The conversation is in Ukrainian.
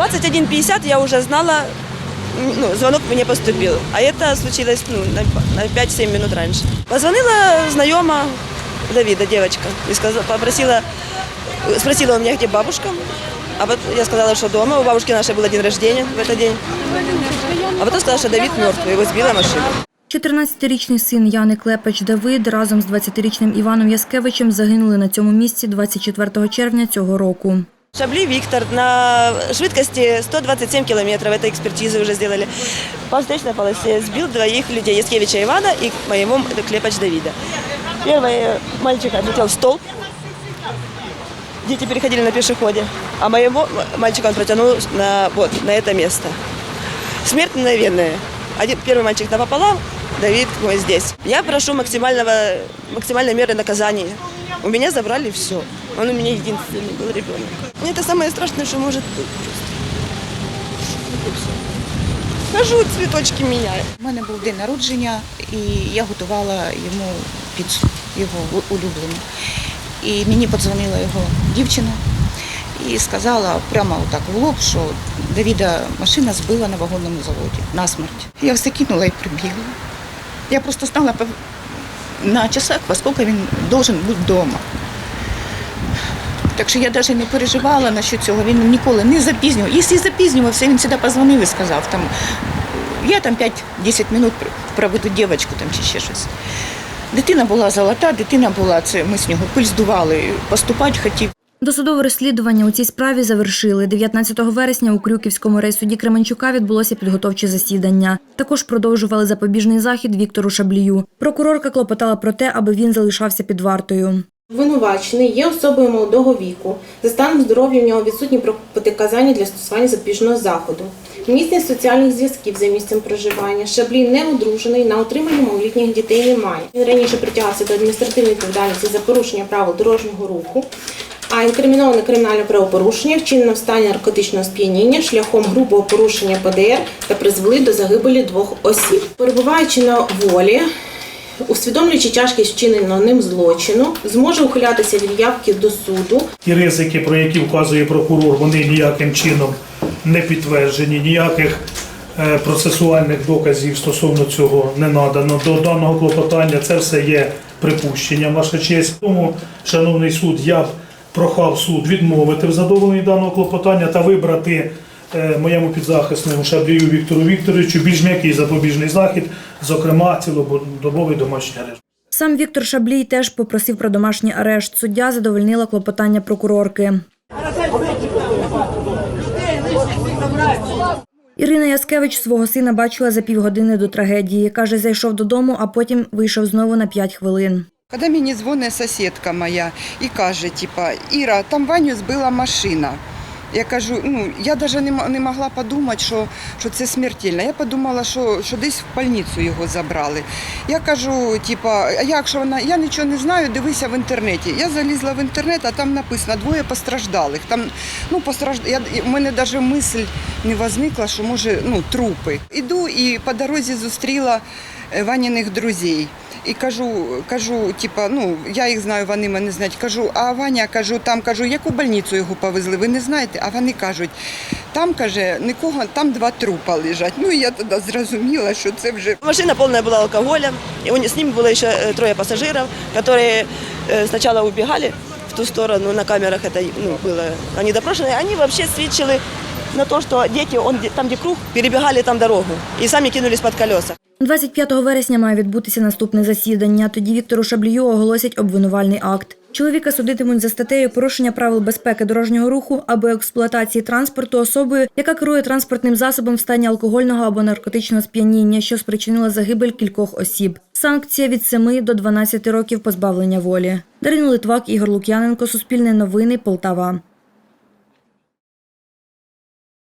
21.50 я уже знала, ну, звонок мне поступил. А это случилось ну, на, на 5-7 минут раньше. Позвонила знакома Давида, девочка, и сказала, попросила, спросила у меня, где бабушка. А вот я сказала, что дома. У бабушки нашей был день рождения в этот день. А потом сказала, что Давид мертвый, его сбила машина. 14-річний син Яни Клепач Давид разом з 20-річним Іваном Яскевичем загинули на цьому місці 24 червня цього року. Шабли Виктор на швидкости 127 километров, это экспертизы уже сделали, по встречной полосе сбил двоих людей, Яскевича Ивана и моего Клепач Давида. Первый мальчик отлетел в столб, дети переходили на пешеходе, а моего мальчика он протянул на, вот, на это место. Смерть мгновенная. Один, первый мальчик напополам, Давид мой здесь. Я прошу максимального, максимальной меры наказания. У меня забрали все. Он у меня единственный был ребенок. Это самое страшное, что может быть. просто. Хожу, цветочки меняю. У мене був день народження, і я готувала йому піцу, його у- улюблену. І мені подзвонила його дівчина і сказала прямо отак в лоб, що Давіда машина збила на вагонному заводі насмерть. Я все кинула і прибігла. Я просто знала по- на часах, поскольку він должен бути вдома. Так що я навіть не переживала на цього. Він ніколи не запізнював. Якщо запізнювався, він завжди позвонив і сказав там. Я там 5-10 минут проведу дівчинку чи ще щось. Дитина була золота, дитина була, це ми з нього пиль здували, поступати хотів. Досудове розслідування у цій справі завершили. 19 вересня у Крюківському райсуді Кременчука відбулося підготовче засідання. Також продовжували запобіжний захід Віктору Шаблію. Прокурорка клопотала про те, аби він залишався під вартою. Обвинувачений є особою молодого віку. За станом здоров'я в нього відсутні протиказання для стосування запобіжного заходу. Місця соціальних зв'язків за місцем проживання. Шаблій не одружений, на утриманні малолітніх дітей немає. Він раніше притягався до адміністративної відповідальності за порушення правил дорожнього руху. А інкриміноване кримінальне правопорушення вчинено в стані наркотичного сп'яніння шляхом грубого порушення ПДР та призвели до загибелі двох осіб. Перебуваючи на волі, усвідомлюючи тяжкість вчиненого ним злочину, зможе ухилятися від явки до суду Ті ризики, про які вказує прокурор, вони ніяким чином не підтверджені, ніяких е, процесуальних доказів стосовно цього не надано. До даного клопотання це все є припущенням, ваша честь. Тому, шановний суд, я прохав суд відмовити в задоволенні даного клопотання та вибрати е, моєму підзахисному Шаблію Віктору Вікторовичу більш м'який запобіжний захід, зокрема цілодобовий домашній арешт. Сам Віктор Шаблій теж попросив про домашній арешт. Суддя задовольнила клопотання прокурорки. Ірина Яскевич свого сина бачила за півгодини до трагедії. Каже, зайшов додому, а потім вийшов знову на 5 хвилин. Коли мені дзвонить сусідка моя і каже, типа, Іра, там Ваню збила машина. Я кажу, ну я навіть не, могла подумати, що, що це смертельно. Я подумала, що, що десь в больницю його забрали. Я кажу, типа, а як що вона? Я нічого не знаю, дивися в інтернеті. Я залізла в інтернет, а там написано двоє постраждалих. Там, ну, постражд... я, у мене навіть мисль не возникла, що може ну, трупи. Іду і по дорозі зустріла е, Ваніних друзів. І кажу, кажу, типа, ну я їх знаю, вони мене знають. Кажу, а Ваня кажу, там кажу, яку больницю його повезли, ви не знаєте? А вони кажуть, там каже, нікого, там два трупа лежать. Ну і я тоді зрозуміла, що це вже Машина полная была алкоголя, и у не- с ними было еще э, трое пассажиров, которые э, сначала убегали в ту сторону, на камерах это ну, было, они допрошены, они вообще свидчили на то, что дети, он, где- там где круг, перебегали там дорогу и сами кинулись под колеса. 25 вересня має відбутися наступне засідання. Тоді Віктору Шаблію оголосять обвинувальний акт. Чоловіка судитимуть за статтею порушення правил безпеки дорожнього руху або експлуатації транспорту особою, яка керує транспортним засобом в стані алкогольного або наркотичного сп'яніння, що спричинила загибель кількох осіб. Санкція від 7 до 12 років позбавлення волі. Дарина Литвак, Ігор Лук'яненко, Суспільне новини, Полтава.